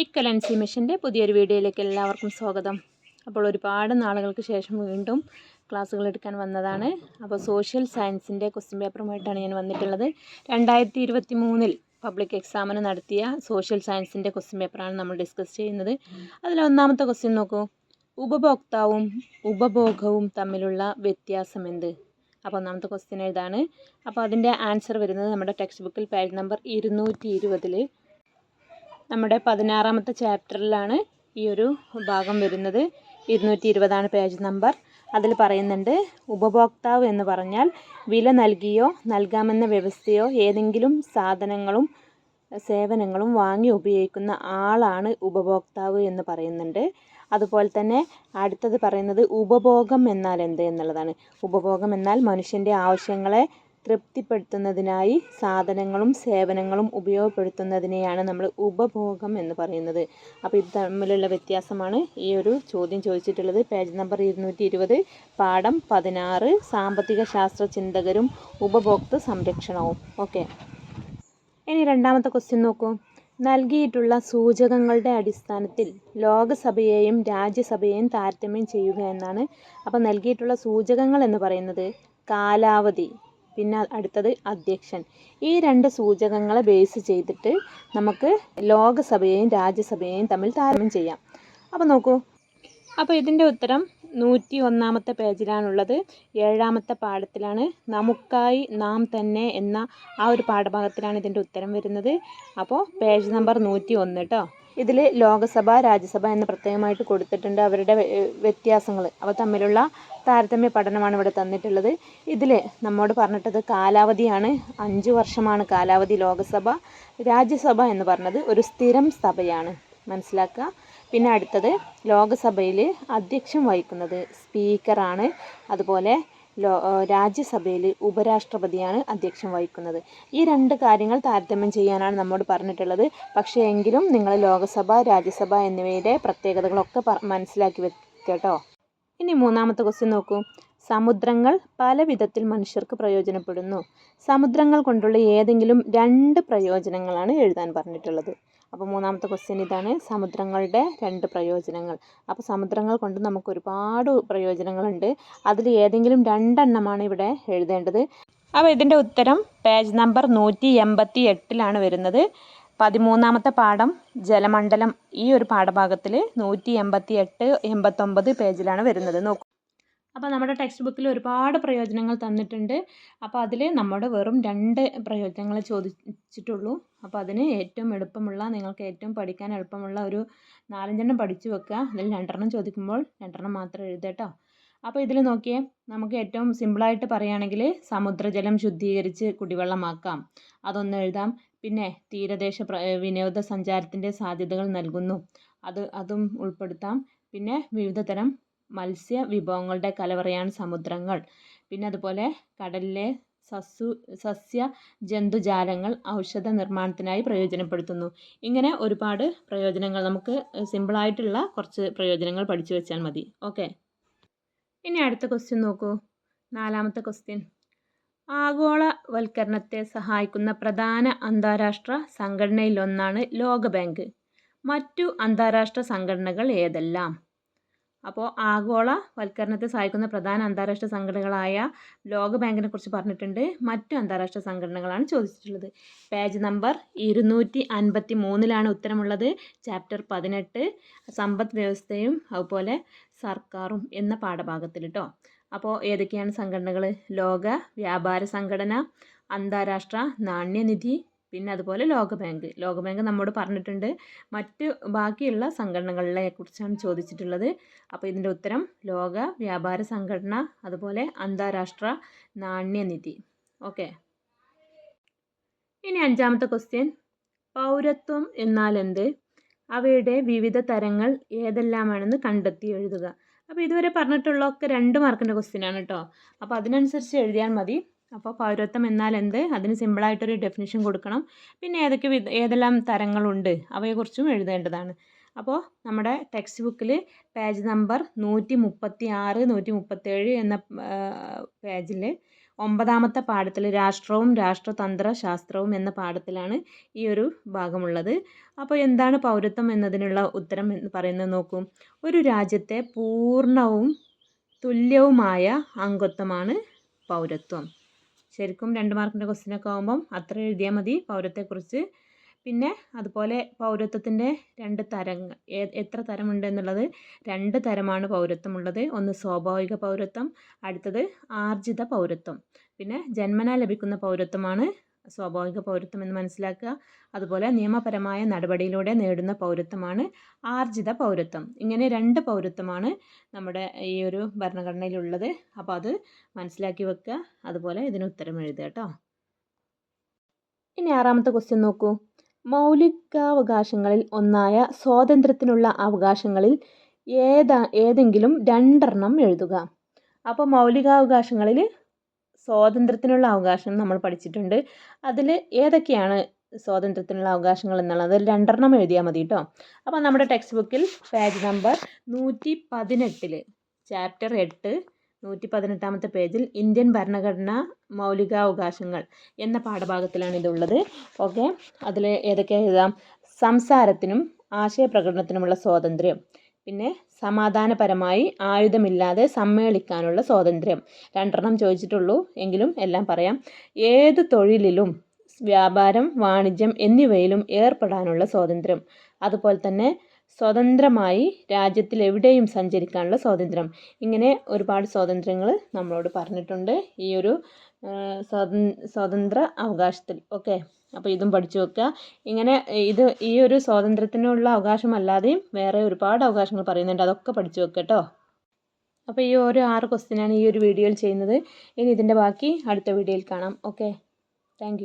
ഇക്കലൻസി മിഷന്റെ പുതിയൊരു വീഡിയോയിലേക്ക് എല്ലാവർക്കും സ്വാഗതം. അപ്പോൾ ഒരുപാട് നാളുകൾക്ക് ശേഷം വീണ്ടും ക്ലാസ്സുകൾ എടുക്കാൻ വന്നതാണ്. അപ്പോൾ സോഷ്യൽ സയൻസിന്റെ ക്വസ്റ്റ്യൻ പേപ്പറുമായിട്ടാണ് ഞാൻ വന്നിട്ടുള്ളത്. രണ്ടായിരത്തി ഇരുപത്തി മൂന്നിൽ പബ്ലിക് എക്സാമിന് നടത്തിയ സോഷ്യൽ സയൻസിന്റെ ക്വസ്റ്റ്യൻ പേപ്പറാണ് നമ്മൾ ഡിസ്കസ് ചെയ്യുന്നത്. അതിൽ ഒന്നാമത്തെ ക്വസ്റ്റ്യൻ നോക്കൂ. ഉപഭോക്താവും ഉപഭോഗവും തമ്മിലുള്ള വ്യത്യാസം എന്ത്? അപ്പോൾ ഒന്നാമത്തെ ക്വസ്റ്റ്യൻ എഴുതാണ് അപ്പോൾ അതിന്റെ ആൻസർ വരുന്നത് നമ്മുടെ ടെക്സ്റ്റ് ബുക്കിൽ പേജ് നമ്പർ ഇരുന്നൂറ്റി ഇരുപതിൽ നമ്മുടെ പതിനാറാമത്തെ ചാപ്റ്ററിലാണ് ഈ ഒരു ഭാഗം വരുന്നത്. ഇരുന്നൂറ്റി ഇരുപതാണ് പേജ് നമ്പർ. അതിൽ പറയുന്നുണ്ട് ഉപഭോക്താവ് എന്ന് പറഞ്ഞാൽ വില നൽകിയോ നൽകാമെന്ന വ്യവസ്ഥയോ ഏതെങ്കിലും സാധനങ്ങളും സേവനങ്ങളും വാങ്ങി ഉപയോഗിക്കുന്ന ആളാണ് ഉപഭോക്താവ് എന്ന് പറയുന്നുണ്ട്. അതുപോലെ തന്നെ അടുത്തത് പറയുന്നത് ഉപഭോഗം എന്നാൽ എന്ത് എന്നുള്ളതാണ്. ഉപഭോഗം എന്നാൽ മനുഷ്യന്റെ ആവശ്യങ്ങളെ തൃപ്തിപ്പെടുത്തുന്നതിനായി സാധനങ്ങളും സേവനങ്ങളും ഉപയോഗപ്പെടുത്തുന്നതിനെയാണ് നമ്മൾ ഉപഭോഗം എന്ന് പറയുന്നത്. അപ്പോൾ ഇത് തമ്മിലുള്ള വ്യത്യാസമാണ് ഈ ഒരു ചോദ്യം ചോദിച്ചിട്ടുള്ളത്. പേജ് നമ്പർ ഇരുന്നൂറ്റി പാഠം പതിനാറ് സാമ്പത്തിക ശാസ്ത്ര ചിന്തകരും ഉപഭോക്തൃ സംരക്ഷണവും. ഓക്കെ. ഇനി രണ്ടാമത്തെ ക്വസ്റ്റ്യൻ നോക്കൂ. നൽകിയിട്ടുള്ള സൂചകങ്ങളുടെ അടിസ്ഥാനത്തിൽ ലോകസഭയെയും രാജ്യസഭയെയും താരതമ്യം ചെയ്യുക എന്നാണ്. അപ്പോൾ നൽകിയിട്ടുള്ള സൂചകങ്ങൾ എന്ന് പറയുന്നത് കാലാവധി പിന്നെ അടുത്തത് അധ്യക്ഷൻ. ഈ രണ്ട് സൂചകങ്ങളെ ബേസ് ചെയ്തിട്ട് നമുക്ക് ലോകസഭയെയും രാജ്യസഭയെയും തമ്മിൽ താരതമ്യം ചെയ്യാം. അപ്പോൾ നോക്കൂ. അപ്പോൾ ഇതിന്റെ ഉത്തരം നൂറ്റി ഒന്നാമത്തെ പേജിലാണുള്ളത്. ഏഴാമത്തെ പാഠത്തിലാണ് നമുക്കായി നാം തന്നെ എന്ന ആ ഒരു പാഠഭാഗത്തിലാണ് ഇതിന്റെ ഉത്തരം വരുന്നത്. അപ്പോൾ പേജ് നമ്പർ നൂറ്റി ഒന്ന് കേട്ടോ ഇതിൽ ലോകസഭ രാജ്യസഭ എന്ന് പ്രത്യേകമായിട്ട് കൊടുത്തിട്ടുണ്ട് അവരുടെ വ്യത്യാസങ്ങൾ അവ തമ്മിലുള്ള താരതമ്യ പഠനമാണ് ഇവിടെ തന്നിട്ടുള്ളത്. ഇതിൽ നമ്മോട് പറഞ്ഞിട്ടത് കാലാവധിയാണ്. അഞ്ച് വർഷമാണ് കാലാവധി ലോകസഭ രാജ്യസഭ എന്ന് പറഞ്ഞത് ഒരു സ്ഥിരം സഭയാണ്. മനസ്സിലാക്കുക പിന്നെ അടുത്തത് ലോകസഭയിൽ അധ്യക്ഷം വഹിക്കുന്നത് സ്പീക്കറാണ്. അതുപോലെ രാജ്യസഭയിൽ ഉപരാഷ്ട്രപതിയാണ് അധ്യക്ഷം വഹിക്കുന്നത്. ഈ രണ്ട് കാര്യങ്ങൾ താരതമ്യം ചെയ്യാനാണ് നമ്മോട് പറഞ്ഞിട്ടുള്ളത്. പക്ഷേ എങ്കിലും നിങ്ങൾ ലോകസഭ രാജ്യസഭ എന്നിവയുടെ പ്രത്യേകതകളൊക്കെ മനസ്സിലാക്കി വെക്കട്ടോ ഇനി മൂന്നാമത്തെ ക്വസ്റ്റ്യൻ നോക്കൂ. സമുദ്രങ്ങൾ പല വിധത്തിൽ മനുഷ്യർക്ക് പ്രയോജനപ്പെടുന്നു. സമുദ്രങ്ങൾ കൊണ്ടുള്ള ഏതെങ്കിലും രണ്ട് പ്രയോജനങ്ങളാണ് എഴുതാൻ പറഞ്ഞിട്ടുള്ളത്. അപ്പോൾ മൂന്നാമത്തെ ക്വസ്റ്റ്യൻ ഇതാണ് സമുദ്രങ്ങളുടെ രണ്ട് പ്രയോജനങ്ങൾ. അപ്പോൾ സമുദ്രങ്ങൾ കൊണ്ട് നമുക്ക് ഒരുപാട് പ്രയോജനങ്ങളുണ്ട്. അതിൽ ഏതെങ്കിലും രണ്ടെണ്ണമാണ് ഇവിടെ എഴുതേണ്ടത്. അപ്പോൾ ഇതിന്റെ ഉത്തരം പേജ് നമ്പർ നൂറ്റി എൺപത്തി എട്ടിലാണ് വരുന്നത്. പതിമൂന്നാമത്തെ പാഠം ജലമണ്ഡലം ഈ ഒരു പാഠഭാഗത്തിൽ നൂറ്റി എൺപത്തി എട്ട് എൺപത്തൊമ്പത് പേജിലാണ് വരുന്നത്. നോക്കൂ. അപ്പോൾ നമ്മുടെ ടെക്സ്റ്റ് ബുക്കിൽ ഒരുപാട് പ്രയോജനങ്ങൾ തന്നിട്ടുണ്ട്. അപ്പോൾ അതിൽ നമ്മുടെ വെറും രണ്ട് പ്രയോജനങ്ങൾ ചോദിച്ചിട്ടുള്ളൂ. അപ്പോൾ അതിന് ഏറ്റവും എളുപ്പമുള്ള നിങ്ങൾക്ക് ഏറ്റവും പഠിക്കാൻ എളുപ്പമുള്ള ഒരു നാലഞ്ചെണ്ണം പഠിച്ചു വെക്കുക. അതിൽ രണ്ടെണ്ണം ചോദിക്കുമ്പോൾ രണ്ടെണ്ണം മാത്രം എഴുതട്ടോ അപ്പോൾ ഇതിൽ നോക്കിയേ നമുക്ക് ഏറ്റവും സിമ്പിളായിട്ട് പറയുകയാണെങ്കിൽ സമുദ്രജലം ശുദ്ധീകരിച്ച് കുടിവെള്ളമാക്കാം. അതൊന്ന് എഴുതാം. പിന്നെ തീരദേശ വിനോദസഞ്ചാരത്തിന്റെ സാധ്യതകൾ നൽകുന്നു. അത് അതും ഉൾപ്പെടുത്താം. പിന്നെ വിവിധ തരം മത്സ്യ വിഭവങ്ങളുടെ കലവറയാണ് സമുദ്രങ്ങൾ. പിന്നെ അതുപോലെ കടലിലെ സസ്സു സസ്യ ജന്തുജാലങ്ങൾ ഔഷധ നിർമ്മാണത്തിനായി പ്രയോജനപ്പെടുത്തുന്നു. ഇങ്ങനെ ഒരുപാട് പ്രയോജനങ്ങൾ നമുക്ക് സിമ്പിളായിട്ടുള്ള കുറച്ച് പ്രയോജനങ്ങൾ പഠിച്ചു വെച്ചാൽ മതി. ഓക്കെ ഇനി അടുത്ത ക്വസ്റ്റ്യൻ നോക്കൂ. നാലാമത്തെ ക്വസ്റ്റ്യൻ ആഗോളവൽക്കരണത്തെ സഹായിക്കുന്ന പ്രധാന അന്താരാഷ്ട്ര സംഘടനയിലൊന്നാണ് ലോകബാങ്ക്. മറ്റു അന്താരാഷ്ട്ര സംഘടനകൾ ഏതെല്ലാം? അപ്പോൾ ആഗോളവൽക്കരണത്തെ സഹായിക്കുന്ന പ്രധാന അന്താരാഷ്ട്ര സംഘടനകളായ ലോകബാങ്കിനെ കുറിച്ച് പറഞ്ഞിട്ടുണ്ട്. മറ്റു അന്താരാഷ്ട്ര സംഘടനകളാണ് ചോദിച്ചിട്ടുള്ളത്. പേജ് നമ്പർ ഇരുന്നൂറ്റി അൻപത്തി മൂന്നിലാണ് ഉത്തരമുള്ളത്. ചാപ്റ്റർ പതിനെട്ട് സമ്പദ് വ്യവസ്ഥയും അതുപോലെ സർക്കാരും എന്ന പാഠഭാഗത്തിൽ കേട്ടോ അപ്പോൾ ഏതൊക്കെയാണ് സംഘടനകൾ ലോക വ്യാപാര സംഘടന അന്താരാഷ്ട്ര നാണ്യനിധി പിന്നെ അതുപോലെ ലോകബാങ്ക്. ലോകബാങ്ക് നമ്മോട് പറഞ്ഞിട്ടുണ്ട്. മറ്റ് ബാക്കിയുള്ള സംഘടനകളെ കുറിച്ചാണ് ചോദിച്ചിട്ടുള്ളത്. അപ്പോൾ ഇതിന്റെ ഉത്തരം ലോക വ്യാപാര സംഘടന അതുപോലെ അന്താരാഷ്ട്ര നാണ്യനിധി ഓക്കെ. ഇനി അഞ്ചാമത്തെ ക്വസ്റ്റ്യൻ പൗരത്വം എന്നാൽ എന്ത്? അവയുടെ വിവിധ തരങ്ങൾ ഏതെല്ലാമാണെന്ന് കണ്ടെത്തി എഴുതുക. അപ്പോൾ ഇതുവരെ പറഞ്ഞിട്ടുള്ള ഒക്കെ രണ്ട് മാർക്കിന്റെ ക്വസ്റ്റ്യൻ ആണ് കേട്ടോ അപ്പോൾ അതിനനുസരിച്ച് എഴുതിയാൽ മതി. അപ്പോൾ പൗരത്വം എന്നാൽ എന്ത്? അതിന് സിമ്പിളായിട്ടൊരു ഡെഫിനിഷൻ കൊടുക്കണം. പിന്നെ ഏതൊക്കെ വിധ ഏതെല്ലാം തരങ്ങളുണ്ട്? അവയെക്കുറിച്ചും എഴുതേണ്ടതാണ്. അപ്പോൾ നമ്മുടെ ടെക്സ്റ്റ് ബുക്കിൽ പേജ് നമ്പർ നൂറ്റി മുപ്പത്തി ആറ് നൂറ്റി മുപ്പത്തേഴ് എന്ന പേജിൽ ഒമ്പതാമത്തെ പാഠത്തിൽ രാഷ്ട്രവും രാഷ്ട്രതന്ത്ര ശാസ്ത്രവും എന്ന പാഠത്തിലാണ് ഈ ഒരു ഭാഗമുള്ളത്. അപ്പോൾ എന്താണ് പൗരത്വം എന്നതിനുള്ള ഉത്തരം എന്ന് പറയുന്നത് നോക്കൂ. ഒരു രാജ്യത്തെ പൂർണവും തുല്യവുമായ അംഗത്വമാണ് പൗരത്വം. ശരിക്കും രണ്ട് മാർക്കിന്റെ ക്വസ്റ്റിനൊക്കെ ആകുമ്പം അത്ര എഴുതിയാൽ മതി പൗരത്വത്തെക്കുറിച്ച് പിന്നെ അതുപോലെ പൗരത്വത്തിന്റെ രണ്ട് തരങ്ങൾ എത്ര തരമുണ്ട് എന്നുള്ളത് രണ്ട് തരമാണ് പൗരത്വമുള്ളത്. ഒന്ന് സ്വാഭാവിക പൗരത്വം അടുത്തത് ആർജിത പൗരത്വം. പിന്നെ ജന്മനാ ലഭിക്കുന്ന പൗരത്വമാണ് സ്വാഭാവിക പൗരത്വം എന്ന് മനസ്സിലാക്കുക. അതുപോലെ നിയമപരമായ നടപടിയിലൂടെ നേടുന്ന പൗരത്വമാണ് ആർജിത പൗരത്വം. ഇങ്ങനെ രണ്ട് പൗരത്വമാണ് നമ്മുടെ ഈ ഒരു ഭരണഘടനയിലുള്ളത്. അപ്പോൾ അത് മനസ്സിലാക്കി വെക്കുക. അതുപോലെ ഇതിന് ഉത്തരം എഴുതുക കേട്ടോ. ഇനി ആറാമത്തെ ക്വസ്റ്റ്യൻ നോക്കൂ. മൗലികാവകാശങ്ങളിൽ ഒന്നായ സ്വാതന്ത്ര്യത്തിനുള്ള അവകാശങ്ങളിൽ ഏതാ ഏതെങ്കിലും രണ്ടെണ്ണം എഴുതുക. അപ്പോൾ മൗലികാവകാശങ്ങളിൽ സ്വാതന്ത്ര്യത്തിനുള്ള അവകാശം നമ്മൾ പഠിച്ചിട്ടുണ്ട്. അതിൽ ഏതൊക്കെയാണ് സ്വാതന്ത്ര്യത്തിനുള്ള അവകാശങ്ങൾ എന്നുള്ളത്? രണ്ടെണ്ണം എഴുതിയാൽ മതി കേട്ടോ അപ്പോൾ നമ്മുടെ ടെക്സ്റ്റ് ബുക്കിൽ പേജ് നമ്പർ നൂറ്റി പതിനെട്ടിൽ ചാപ്റ്റർ എട്ട് നൂറ്റി പതിനെട്ടാമത്തെ പേജിൽ ഇന്ത്യൻ ഭരണഘടന മൗലികാവകാശങ്ങൾ എന്ന പാഠഭാഗത്തിലാണ് ഇതുള്ളത്. ഓക്കെ. അതിൽ ഏതൊക്കെ എഴുതാം? സംസാരത്തിനും ആശയപ്രകടനത്തിനുമുള്ള സ്വാതന്ത്ര്യം. പിന്നെ സമാധാനപരമായി ആയുധമില്ലാതെ സമ്മേളിക്കാനുള്ള സ്വാതന്ത്ര്യം. രണ്ടെണ്ണം ചോദിച്ചിട്ടുള്ളൂ. എങ്കിലും എല്ലാം പറയാം. ഏത് തൊഴിലിലും വ്യാപാരം വാണിജ്യം എന്നിവയിലും ഏർപ്പെടാനുള്ള സ്വാതന്ത്ര്യം. അതുപോലെ തന്നെ സ്വതന്ത്രമായി രാജ്യത്തിൽ എവിടെയും സഞ്ചരിക്കാനുള്ള സ്വാതന്ത്ര്യം. ഇങ്ങനെ ഒരുപാട് സ്വാതന്ത്ര്യങ്ങൾ നമ്മളോട് പറഞ്ഞിട്ടുണ്ട്. ഈ ഒരു സ്വതന്ത്ര അവകാശത്തിൽ. ഓക്കെ. അപ്പോൾ ഇതും പഠിച്ചു വെക്കുക. ഇങ്ങനെ ഇത് ഈ ഒരു സ്വാതന്ത്ര്യത്തിനുള്ള അവകാശമല്ലാതെയും വേറെ ഒരുപാട് അവകാശങ്ങൾ പറയുന്നുണ്ട്. അതൊക്കെ പഠിച്ചു വെക്കുക കേട്ടോ. അപ്പോൾ ഈ ഓരോ ആറ് ക്വസ്റ്റ്യനാണ് ഈ ഒരു വീഡിയോയിൽ ചെയ്യുന്നത്. ഇനി ഇതിന്റെ ബാക്കി അടുത്ത വീഡിയോയിൽ കാണാം. Okay thank